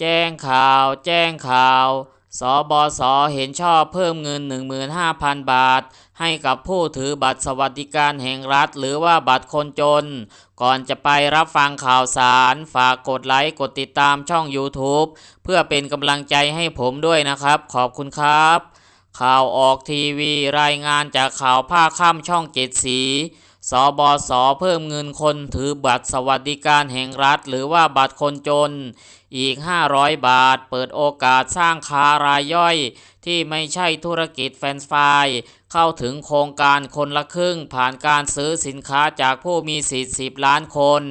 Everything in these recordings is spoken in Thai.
แจ้งข่าว แจ้งข่าว สบส เห็นชอบเพิ่มเงิน 15,000 บาท ให้กับผู้ถือบัตรสวัสดิการแห่งรัฐ หรือว่าบัตรคนจน ก่อนจะไปรับฟังข่าวสาร ฝากกดไลค์ กดติดตามช่อง YouTube เพื่อเป็นกำลังใจให้ผมด้วยนะครับ ขอบคุณครับ ข่าวออกทีวีรายงานจากข่าวภาคค่ำช่องเจ็ดสี สบสเพิ่มเงินคนถือบัตรสวัสดิการแห่งรัฐ หรือว่าบัตรคนจนอีก 500 บาท เปิดโอกาสสร้างค้ารายย่อย ที่ไม่ใช่ธุรกิจแฟนไชส์เข้าถึงโครงการคนละครึ่ง ผ่านการซื้อสินค้าจากผู้มีสิทธิ์10 ล้านคน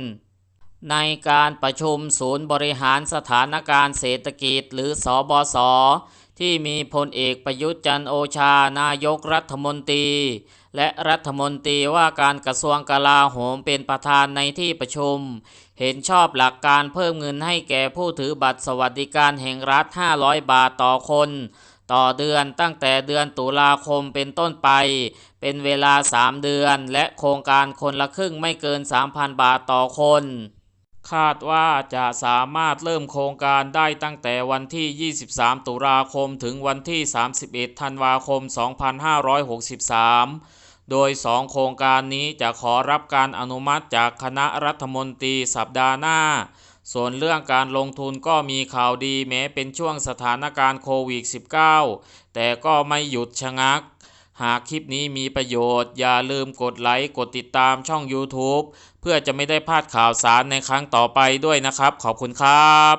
ในการประชุมศูนย์บริหารสถานการณ์เศรษฐกิจหรือสอบส ที่มีพลเอกประยุทธ์จันโอชานายกรัฐมนตรี และรัฐมนตรีว่าการกระทรวงกลาโหมเป็นประธานในที่ประชุม เห็นชอบหลักการเพิ่มเงินให้แก่ผู้ถือบัตรสวัสดิการแห่งรัฐ 500 บาทต่อคน ต่อเดือนตั้งแต่เดือนตุลาคมเป็นต้นไป เป็นเวลา 3 เดือน และโครงการคนละครึ่งไม่เกิน 3,000 บาทต่อคน คาดว่าจะสามารถเริ่มโครงการได้ตั้งแต่วันที่ 23 ตุลาคมถึงวันที่ 31 ธันวาคม 2563 โดย 2 โครงการนี้จะขอรับการอนุมัติจากคณะรัฐมนตรีสัปดาห์หน้า ส่วนเรื่องการลงทุนก็มีข่าวดีแม้เป็นช่วงสถานการณ์โควิด -19 แต่ก็ไม่หยุดชะงัก หากคลิปนี้มีประโยชน์ อย่าลืมกดไลค์กดติดตามช่อง YouTube เพื่อจะไม่ได้พลาดข่าวสารในครั้งต่อไปด้วยนะครับ ขอบคุณครับ